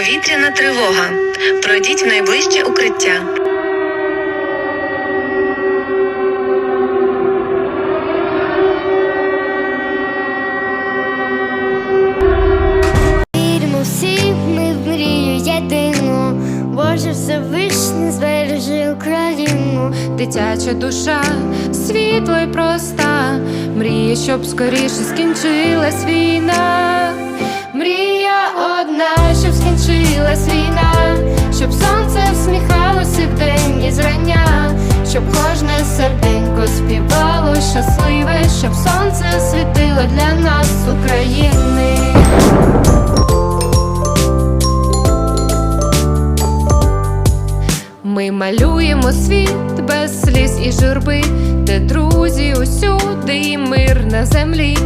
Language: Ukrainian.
Повітряна тривога. Пройдіть в найближче укриття. Віримо всі ми мрію єдину. Боже Всевишній збережи Україну. Дитяча душа, світла й проста, мріє, щоб скоріше скінчилась війна. Щоб кожне серденько співало щасливе, щоб сонце світило для нас України. Ми малюємо світ без сліз і журби, де друзі усюди мир на землі.